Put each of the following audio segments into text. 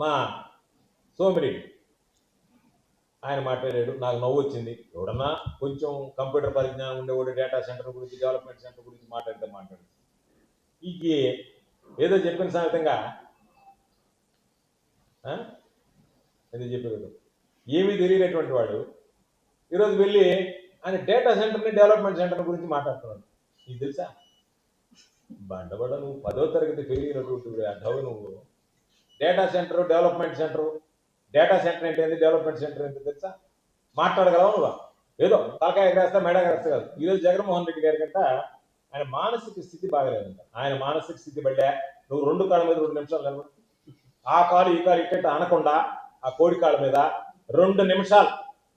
మా సోమిరెడ్డి. ఆయన మాట్లాడాడు నాకు నవ్వు వచ్చింది. ఎవడన్నా కొంచెం కంప్యూటర్ పరిజ్ఞానం ఉండేవాడు డేటా సెంటర్ గురించి డెవలప్మెంట్ సెంటర్ గురించి మాట్లాడితే మాట్లాడు. ఇది ఏదో చెప్పిన సాగతంగా ఆ? ఏదో చెప్పేది ఏమీ తెలియనటువంటి వాడు ఈరోజు వెళ్ళి ఆయన డేటా సెంటర్ని డెవలప్మెంట్ సెంటర్ గురించి మాట్లాడుతున్నాడు. ఇది తెలుసా? బండబడ నువ్వు పదో తరగతి ఫెయిల్ అయినటువంటి నువ్వు data center development center. Data center ఏంటి ఏంది డెవలప్మెంట్ సెంటర్ ఏంటి తెలుసా? మాట్లాడగలవు నువ్వు? ఏదో తలకాయ ఎగరేస్తా మెడ ఎగరేస్తా కాదు. ఈరోజు జగన్మోహన్ రెడ్డి గారి కంట ఆయన మానసిక స్థితి బాగలేదంట. ఆయన మానసిక స్థితి బట్టే నువ్వు రెండు కాళ్ళ మీద రెండు నిమిషాలు నిలబడి. ఆ కాలు ఈ కాలు ఇట్టంటే అనకుండా ఆ కోడి కాళ్ళ మీద రెండు నిమిషాలు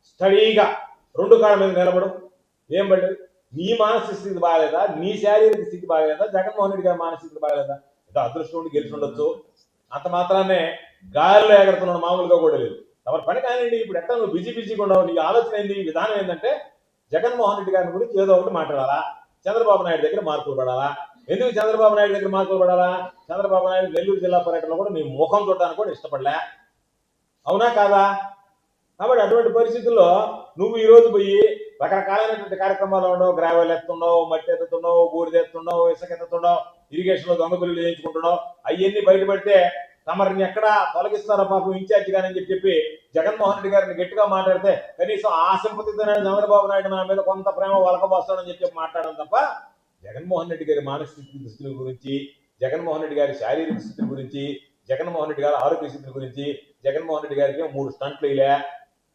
స్టడీగా రెండు కాళ్ళ మీద నిలబడు. ఏం పడ్డది నీ మానసిక స్థితి బాగలేదా? నీ శారీరక స్థితి బాగలేదా? జగన్మోహన్ రెడ్డి గారి మానసిక స్థితి బాగలేదా? ఏదో అదృష్టం ఉండి గెలిచి ఉండొచ్చు. అంత మాత్రాన్నే గాలిలో ఎగరుతున్నాడు మామూలుగా కూడా లేదు. ఎవరి పని కానివ్వండి ఇప్పుడు ఎట్లా నువ్వు బిజీ బిజీగా ఉండవు నీ ఆలోచన ఏంది ఈ విధానం ఏంటంటే జగన్మోహన్ రెడ్డి గారిని గురించి ఏదో ఒకటి మాట్లాడాలా? చంద్రబాబు నాయుడు దగ్గర మార్పులు పడాలా? ఎందుకు చంద్రబాబు నాయుడు దగ్గర మార్పులు పడాలా? చంద్రబాబు నాయుడు నెల్లూరు జిల్లా పర్యటనలో కూడా నీ ముఖం చూడడానికి కూడా ఇష్టపడలే. అవునా కాదా? కాబట్టి అటువంటి పరిస్థితుల్లో నువ్వు ఈ రోజు పోయి రకరకాలైనటువంటి కార్యక్రమాలు ఉండవు గ్రావెల్ ఎత్తున్నావు మట్టి ఎత్తుతున్నావు బూడిద ఎత్తున్నావు ఇసుక ఎత్తుతున్నావు ఇరిగేషన్లో దొంగ బిల్లులు అవన్నీ బయటపడితే తమరిని ఎక్కడ తొలగిస్తారో పాపం ఇన్ఛార్జ్ గాని చెప్పి చెప్పి జగన్మోహన్ రెడ్డి గారిని గట్టిగా మాట్లాడితే కనీసం ఆ సింపతితోనే చంద్రబాబు నాయుడు నా మీద కొంత ప్రేమ వలకబోస్తాడని చెప్పి మాట్లాడడం తప్ప జగన్మోహన్ రెడ్డి గారి మానసిక స్థితుల గురించి జగన్మోహన్ రెడ్డి గారి శారీరక స్థితి గురించి జగన్మోహన్ రెడ్డి గారి ఆరోగ్య స్థితి గురించి జగన్మోహన్ రెడ్డి గారికి మూడు స్టంట్లు ఇలా.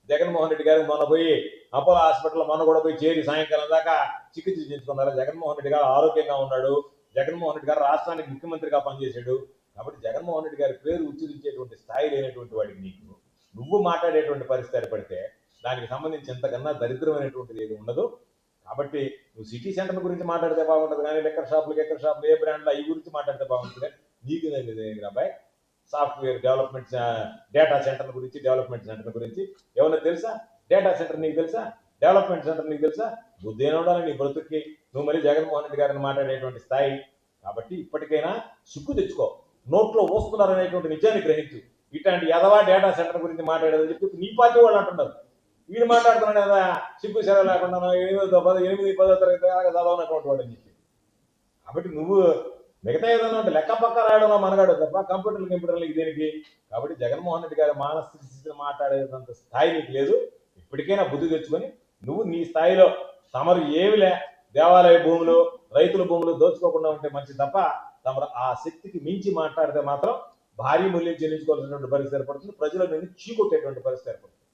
జగన్మోహన్ రెడ్డి గారికి మొన్న పోయి అపోలో హాస్పిటల్ మొన్న కూడా పోయి చేరి సాయంకాలం దాకా చికిత్స చేయించుకున్నారు? జగన్మోహన్ రెడ్డి గారు ఆరోగ్యంగా ఉన్నాడు. జగన్మోహన్ రెడ్డి గారు రాష్ట్రానికి ముఖ్యమంత్రిగా పనిచేశాడు. కాబట్టి జగన్మోహన్ రెడ్డి గారి పేరు ఉచ్చరించేటువంటి స్థాయి లేనటువంటి వాడికి నీకు. నువ్వు మాట్లాడేటువంటి పరిస్థితి పడితే దానికి సంబంధించి ఎంతకన్నా దరిద్రమైనటువంటిది ఏది ఉండదు. కాబట్టి నువ్వు సిటీ సెంటర్ గురించి మాట్లాడితే బాగుంటుంది కానీ లెక్కర్ షాపులు లెక్కర్ షాపులు ఏ బ్రాండ్లు అవి గురించి మాట్లాడితే బాగుంటుంది? నీకు అబ్బాయి. సాఫ్ట్వేర్ డెవలప్మెంట్ డేటా సెంటర్ గురించి డెవలప్మెంట్ సెంటర్ గురించి. ఏమన్నా తెలుసా? డేటా సెంటర్ నీకు తెలుసా? డెవలప్మెంట్ సెంటర్ నీకు తెలుసా? బుద్ధి ఉండాలి నీ బ్రతుక్కి. నువ్వు మరీ జగన్మోహన్ రెడ్డి గారిని మాట్లాడేటువంటి స్థాయి. కాబట్టి ఇప్పటికైనా సిగ్గు తెచ్చుకో. నోట్లో వస్తున్నారనేటువంటి నిజాన్ని గ్రహించు. ఇట్లాంటి యదవా డేటా సెంటర్ గురించి మాట్లాడేదని చెప్పి నీ పార్టీ వాళ్ళు అంటున్నారు. వీడు మాట్లాడుతున్నాడు కదా సిగ్గు సెలవు లేకుండా ఎనిమిది పదో ఎనిమిది పదో తరగతి దాకా చదవనటువంటి వాడు అని చెప్పి. కాబట్టి నువ్వు మిగతా ఏదైనా ఉంటే లెక్క పక్క రాయడంలో మనగాడు తప్ప కంప్యూటర్లు కంప్యూటర్లకి దేనికి కాబట్టి జగన్మోహన్ రెడ్డి గారి మానసిక స్థితిని మాట్లాడేదంత స్థాయి నీకు లేదు. ఇప్పటికైనా బుద్ధి తెచ్చుకొని నువ్వు నీ స్థాయిలో తమరు ఏమిలే దేవాలయ భూములు రైతుల భూములు దోచుకోకుండా ఉంటే మంచి తప్ప తమరు ఆ శక్తికి మించి మాట్లాడితే మాత్రం భారీ మూల్యం చెల్లించుకోవాల్సినటువంటి పరిస్థితి ఏర్పడుతుంది. ప్రజల మీద చీకొట్టేటువంటి పరిస్థితి ఏర్పడుతుంది.